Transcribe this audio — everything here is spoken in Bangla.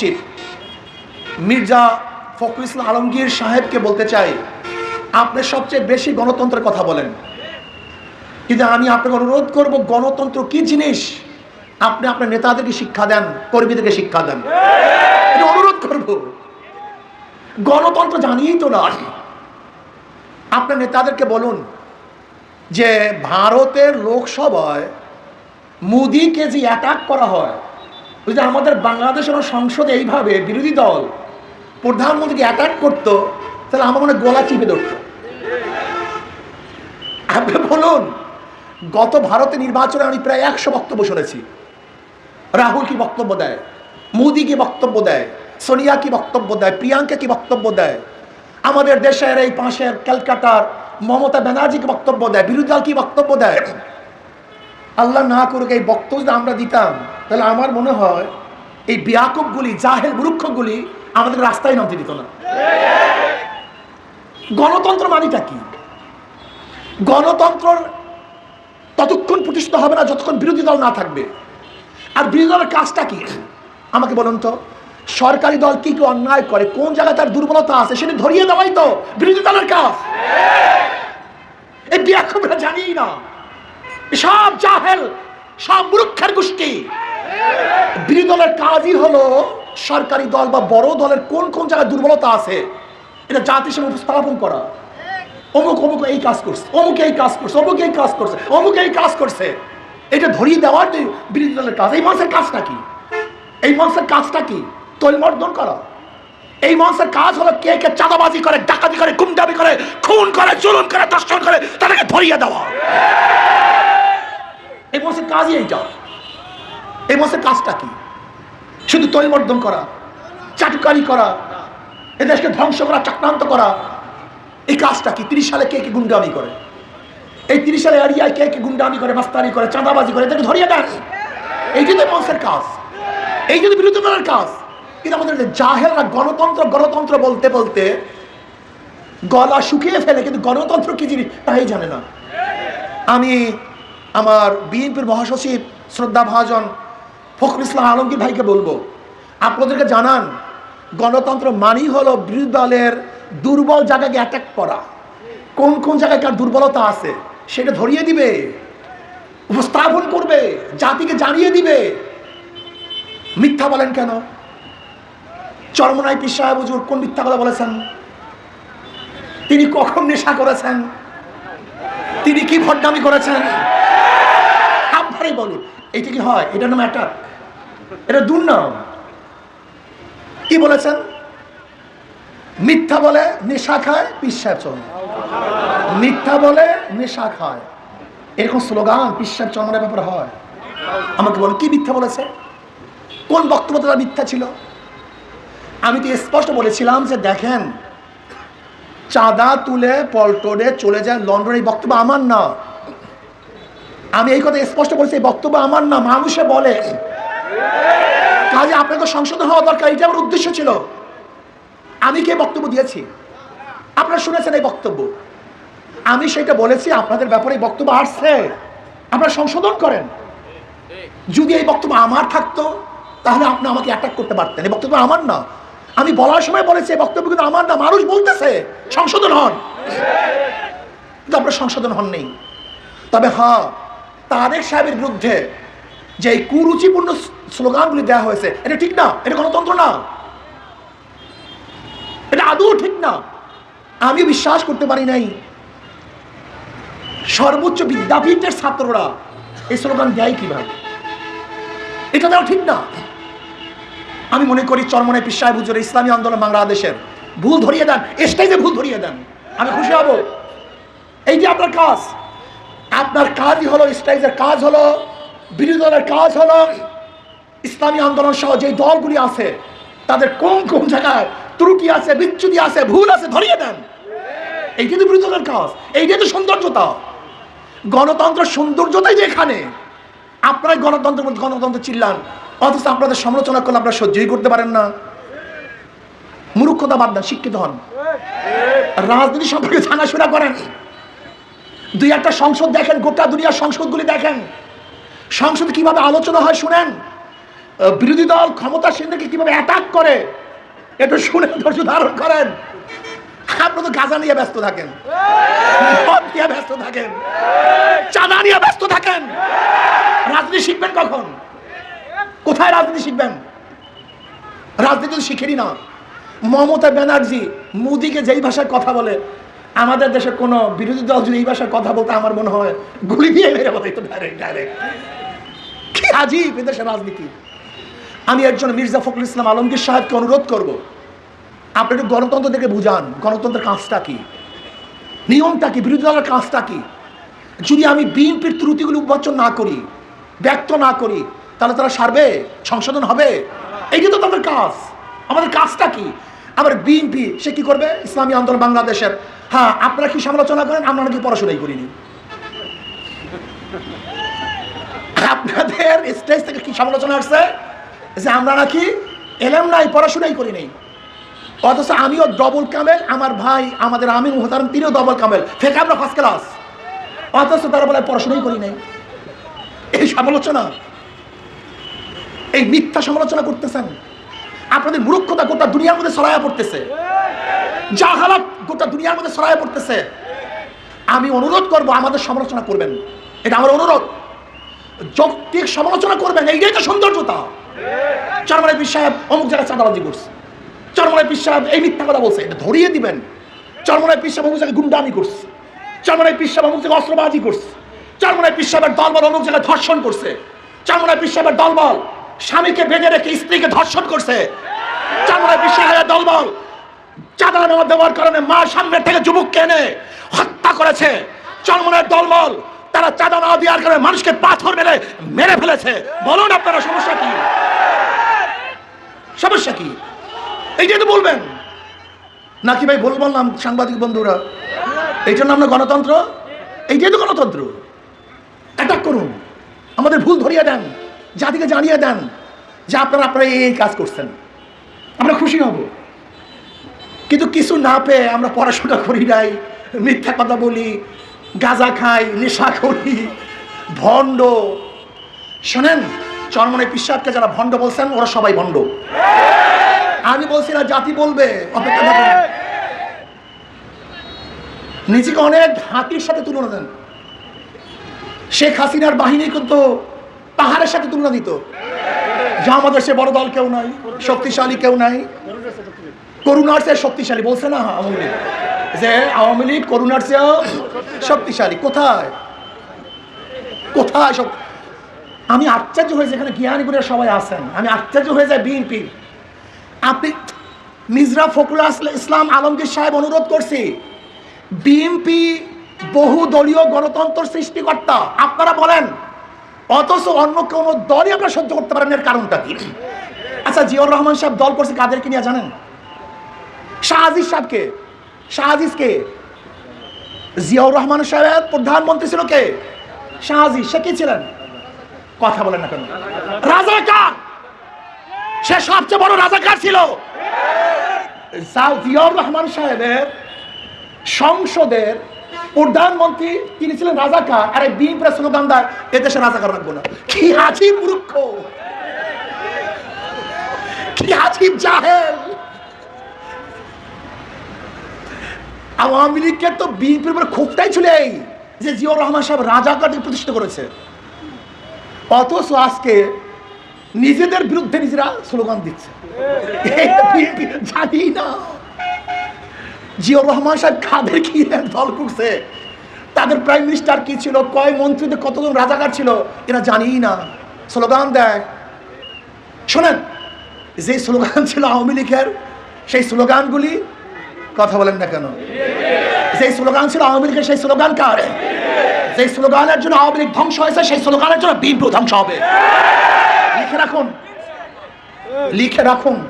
উচিত। মির্জা ফখরুল ইসলাম আলমগীর সাহেবকে বলতে চাই, আপনি সবচেয়ে বেশি গণতন্ত্রের কথা বলেন। কিন্তু আমি আপনাকে অনুরোধ করব, গণতন্ত্র কি জিনিস? আপনি আপনার নেতাদেরকে শিক্ষা দেন, কর্মীদেরকে শিক্ষা দেন। অনুরোধ করব, গণতন্ত্র জানিয়েই তো না আপনার নেতাদেরকে বলুন যে ভারতের লোকসভায় মোদিকে যে অ্যাটাক করা হয় যদি আমাদের বাংলাদেশের সংসদে এইভাবে বিরোধী দল প্রধানমন্ত্রীকে অ্যাটাক করতো, তাহলে আমার মনে গলা চিপে ধরতো। আপনি বলুন, গত ভারতে নির্বাচনে আমি প্রায় একশো বক্তব্য শুনেছি। রাহুল কি বক্তব্য দেয়? মোদি কি বক্তব্য দেয়? সোনিয়া কি বক্তব্য দেয়? প্রিয়াঙ্কা কি বক্তব্য দেয়? আমাদের দেশের এই পাশের ক্যালকাটার মমতা ব্যানার্জি কি বক্তব্য দেয়? বিরোধী দল কি বক্তব্য দেয়? আল্লাহ না করুক এই বক্তব্য যদি আমরা দিতাম, তাহলে আমার মনে হয় এই বিয়াকুবগুলি, জাহেল মূর্খগুলি আমাদের রাস্তায় নামতে দিত না। গণতন্ত্র মানিটা কি? গণতন্ত্র ততক্ষণ প্রতিষ্ঠিত হবে না যতক্ষণ বিরোধী দল না থাকবে। আর বিরোধী দলের কাজটা কি? আমাকে বলুন তো, সরকারি দল কি কি অন্যায় করে? কোন জায়গায় তার দুর্বলতা আছে সেটা ধরিয়ে দেওয়াই তো বিরোধী দলের কাজ। এই বিয়াকুবরা জানি না। সব জাহেল, সব মূর্খের গোষ্ঠী। বিরোধী দলের কাজই হলো সরকারি দল বা বড় দলের কোন কোন জায়গায় দুর্বলতা আছে, এটা জাতির সামনে উপস্থাপন করা। অমুক অমুক এই কাজ করছে, অমুক এই কাজ করছে, অমুক এই কাজ করছে, অমুক এই কাজ করছে। এটা ধরিয়ে দেওয়ার যে বিরোধী দলের কাজ, এই মানুষের কাজটা কি? এই মানুষের কাজটা কি? তৈলমর্দন করা। এই মানুষের কাজ হলো কে কে চাঁদাবাজি করে, ডাকাতি করে গুমডাবি করে, খুন করে, জুলুম করে দর্শন করে, তাদেরকে ধরিয়ে দেওয়া। এই মানুষের কাজই এইটা। এই মাসের কাজটা কি? শুধু তৈলবর্ধন করা, চাটুকারি করা, এ দেশকে ধ্বংস করা, চক্রান্ত করা, এই কাজটা কি? তিরিশ সালে কে কে গুন্ডামি করে? এই তিরিশ সালে এরিয়ায় কে কে গুন্ডামি করে, মাস্তানি করে, চাঁদাবাজি করে? এদেরকে ধরিয়ে দেন। এই যদি মানুষের কাজ, এই যদি বিরোধী দলের কাজ কিন্তু আমাদের জাহেলরা গণতন্ত্র গণতন্ত্র বলতে বলতে গলা শুকিয়ে ফেলে, কিন্তু গণতন্ত্র কি জিনিস তাই জানে না। আমি আমার বিএনপির মহাসচিব শ্রদ্ধা ভাজন ফখরুল ইসলাম আলমগীর ভাইকে বলব, আপনাদেরকে জানান, গণতন্ত্র মানেই হলো বিরোধী দলের দুর্বল জায়গাকে অ্যাটাক করা। কোন কোন জায়গায় কার দুর্বলতা আছে, সেটা ধরিয়ে দিবে, উপস্থাপন করবে, জাতিকে জানিয়ে দিবে। মিথ্যা বলেন কেন? চরমনাই পীর সাহেব হুজুর কোন মিথ্যা কথা বলেছেন? তিনি কখন নেশা করেছেন? তিনি কি ভণ্ডামি করেছেন? আপনারাই বলুন এইটা কি হয়? এটার নাম অ্যাটাক এটা দুর্নাম। কি বলেছেন? মিথ্যা বলে নেশা খায় চলে মিথ্যা বলে নেশা খায়। এরকম স্লোগান বিশ্বাস চন্দ্রের ব্যাপারে হয়। আমাকে বলুন, কি মিথ্যা বলেছে? কোন বক্তব্য তারা মিথ্যা ছিল? আমি তো স্পষ্ট বলেছিলাম যে দেখেন, চাঁদা তুলে পল্টনে চলে যায় লন্ডনের বক্তব্য আমার না। আমি এই কথা স্পষ্ট বলেছি, এই বক্তব্য আমার না, মানুষে বলে। কাজে আপনাকে সংশোধন হওয়া দরকার, এটা আমার উদ্দেশ্য ছিল। আমি কে বক্তব্য দিয়েছি? আপনারা শুনেছেন এই বক্তব্য। আমি সেটা বলেছি, আপনাদের ব্যাপারে এই বক্তব্য আসছে। আপনারা সংশোধন করেন। যদি এই বক্তব্য আমার থাকতো, তাহলে আপনি আমাকে অ্যাটাক করতে পারতেন। এই বক্তব্য আমার না। আমি বলার সময় বলেছি, এই বক্তব্য কিন্তু আমার না, মানুষ বলতেছে, সংশোধন হন। কিন্তু আপনার সংশোধন হন নেই তবে হ্যাঁ তারেক সাহেবের বিরুদ্ধে যে কুরুচিপূর্ণ স্লোগানগুলি দেওয়া হয়েছে, এটা ঠিক না, এটা গণতন্ত্র না। এটা আদৌ ঠিক না। আমি বিশ্বাস করতে পারি নাই। সর্বোচ্চ বিদ্যাপীঠের ছাত্ররা এই স্লোগান দেয় কীভাবে এটা দেওয়া ঠিক না। আমি মনে করি চরমনে পিসায় হুজুর ইসলামী আন্দোলন বাংলাদেশের ভুল ধরিয়ে দেন, স্টেজে ভুল ধরিয়ে দেন। আমি খুশি হব। এই যে আপনার কাজ আপনার কাজই হলো স্টেজের কাজ হলো বিরোধী দলের কাজ হলো, ইসলামী আন্দোলন সহ যে দলগুলি আছে, তাদের কোন কোন জায়গায় ত্রুটি আছে, বিচ্যুতি আছে, ভুল আছে, ধরিয়ে দেন। এইটাই তো বিরোধী দলের কাজ, এইটাই তো সৌন্দর্যতা। গণতন্ত্র সৌন্দর্যতাই যে এখানে, আপনারাই গণতন্ত্র গণতন্ত্র চিল্লান, অথচ আপনাদের সমালোচনা করলে আপনারা সহ্যই করতে পারেন না। মূর্খতা বাদ দেন, শিক্ষিত হন। রাজনীতি সম্পর্কে জানাশোনা করেন। দুই একটা সংসদ দেখেন, গোটা দুনিয়ার সংসদগুলি দেখেন। সংসদে কীভাবে আলোচনা হয় শুনেন? বিরোধী দল ক্ষমতাসীনদেরকে কীভাবে অ্যাটাক করে? একটু শুনে ধৈর্য ধারণ করেন। আপনি তো গাজা নিয়ে ব্যস্ত থাকেন। ব্যস্ত থাকেন। চাঁদা নিয়ে ব্যস্ত থাকেন। রাজনীতি শিখবেন কখন? কোথায় রাজনীতি শিখবেন? রাজনীতি তো শিখেনি না। মমতা ব্যানার্জি মোদিকে যেই ভাষায় কথা বলে আমাদের দেশে কোনো বিরোধী দল যদি এই ভাষায় কথা বলতে আমার মনে হয় গুলি দিয়ে মেরে বলে তো ডাইরেক্ট ডাইরেক্ট কি আজীব এদেশের রাজনীতি। আমি একজন মির্জা ফখরুল ইসলাম আলমগীর সাহেবকে অনুরোধ করব, আপনি একটু গণতন্ত্র থেকে বুঝান, গণতন্ত্রের কাজটা কি? নিয়মটা কি? বিরোধী দলের কাজটা কি? যদি আমি বিএনপির ত্রুটিগুলো উন্মোচন না করি, ব্যক্ত না করি, তাহলে তারা সারবে? সংশোধন হবে? এই তো তাদের কাজ। আমাদের কাজটা কি? আবার বিএনপি সে কি করবে? ইসলামী আন্দোলন বাংলাদেশের। হ্যাঁ আপনারা কি সমালোচনা করেন? আমরা নাকি পড়াশোনাই করিনি। আপনাদের স্টেজ থেকে কি সমালোচনা আসছে? যে আমরা নাকি এলাম নাই, পড়াশোনাই করি নাই। অথচ আমিও ডবল কামেল আমার ভাই আমাদের আমিন মোহতারাম তিনিও ডবল কামেল ফেক আমরা ফার্স্ট ক্লাস অথচ তারা বলে পড়াশোনাই করি নাই। এই সমালোচনা। এই মিথ্যা সমালোচনা করতেছেন। আপনাদের মূর্খতা গোটা দুনিয়ার মধ্যে ছড়াইয়া পড়তেছে। জাহালাত গোটা দুনিয়ার মধ্যে ছড়াইয়া পড়তেছে। আমি অনুরোধ করব, আমাদের সমালোচনা করবেন। এটা আমার অনুরোধ। যৌক্তিক সমালোচনা করবেন, এইটাই তো সৌন্দর্যতা। চরমানের পীর সাহেব অমুক জায়গায় চাঁদাবাজি করছে। চরমানের পীর সাহেব এই মিথ্যা কথা বলছে, এটা ধরিয়ে দিবেন। চরমানের পীর সাহেব অমুক জায়গায় গুন্ডামি করছে। চরমানের পীর সাহেব অমুক জায়গায় অস্ত্রবাজি করছে। চরমানের পীর সাহেবের দলবল অমুক জায়গায় ধর্ষণ করছে। চরমানের পীর সাহেবের দলবল স্বামীকে বেঁধে রেখে স্ত্রীকে ধর্ষণ করছে। চরমানের পীর সাহেবের দলবল। চাঁদা নেওয়া দেওয়ার কারণে মা সামনের থেকে যুবককে এনে হত্যা করেছে। চরমনের দলবল, তারা চাঁদা না দেওয়ার কারণে মানুষকে পাথর মেরে মেরে ফেলেছে। বলুন আপনারা, সমস্যা কি? সমস্যা কি? এইটাই তো বলবেন। নাকি ভাই, ভুল বললাম সাংবাদিক বন্ধুরা? এইটার নাম না গণতন্ত্র? এইটাই তো গণতন্ত্র। অ্যাটাক করুন। আমাদের ভুল ধরিয়ে দেন। জাতিকে জানিয়ে দেন যে আপনারা আপনারা এই কাজ করছেন। আমরা খুশি হব। কিন্তু কিছু না পেয়ে আমরা পড়াশোনা করি নাই, মিথ্যা কথা বলি, গাঁজা খাই, নেশা করি, ভণ্ড। শোনেন চরমনে পিসাবকে যারা ভণ্ড বলছেন, ওরা সবাই ভণ্ড। আমি বলছি না, জাতি বলবে, অপেক্ষা নিজেকে অনেক হাতির সাথে তুলনা দেন। শেখ হাসিনার বাহিনী কিন্তু পাহাড়ের সাথে তুলনা দিত। যা আমাদের সে বড় দল কেউ নাই, শক্তিশালী কেউ নাই। করুণার চেয়ে শক্তিশালী, বলছে না আওয়ামী লীগ। যে আওয়ামী লীগ করুণার চেয়েও শক্তিশালী, কোথায়? কোথায় সব আমি আশ্চর্য হয়ে যেখানে জ্ঞানীগুলো সবাই আছেন, আমি আশ্চর্য হয়ে যায় বিএনপির। আপনি মিজরা ফখরুল ইসলাম আলমগীর সাহেব অনুরোধ করছি, বিএনপি বহু দলীয় গণতন্ত্র সৃষ্টিকর্তা, আপনারা বলেন অথচ অন্য কোনো দলই আপনারা সহ্য করতে পারেন এর কারণটা কি? আচ্ছা জিয়র রহমান সাহেব দল করছে কাদেরকে নিয়ে জানেন? শাহাজিজ সাহেবকে। শাহাজিজ কে জিয়াউর রহমান সাহেব প্রধানমন্ত্রী ছিল কে? শাহাজি সে কি ছিলেন? কথা বলেন না কেন। রাজাকার! সে সবচেয়ে বড় রাজা রাজাকার ছিল। জিয়াউর রহমান সাহেবের সংসদের প্রধানমন্ত্রী, তিনি ছিলেন রাজাকার, আর এই বিএনপি স্লোগান দেয় এদেশে রাজাকার রাখব না। কি আজীব মূর্খ! কি আজীব জাহেল! আওয়ামী লীগকে তো বিএনপির উপরে ছিল এই, যে জিয়াউর রহমান সাহেব রাজাকারদের প্রতিষ্ঠা করেছে। অথচ আজকে নিজেদের বিরুদ্ধে নিজেরা স্লোগান দিচ্ছে। জানি না। জিয়াউর রহমান সাহেব কাদের কি দল করছে? তাদের প্রাইম মিনিস্টার কি ছিল? কয় মন্ত্রীদের কতজন রাজাকার ছিল? এরা জানিই না। স্লোগান দেয়। শোনেন, যে স্লোগান ছিল আওয়ামী লীগের, সেই স্লোগানগুলি কথা বলেন না কেন? যে স্লোগান ছিল আওয়ামী লীগের, সেই স্লোগান কার? যে স্লোগানের জন্য আওয়ামী লীগ ধ্বংস হয়েছে, সেই স্লোগানের জন্য বিএনপি ধ্বংস হবে। লিখে রাখুন। লিখে রাখুন।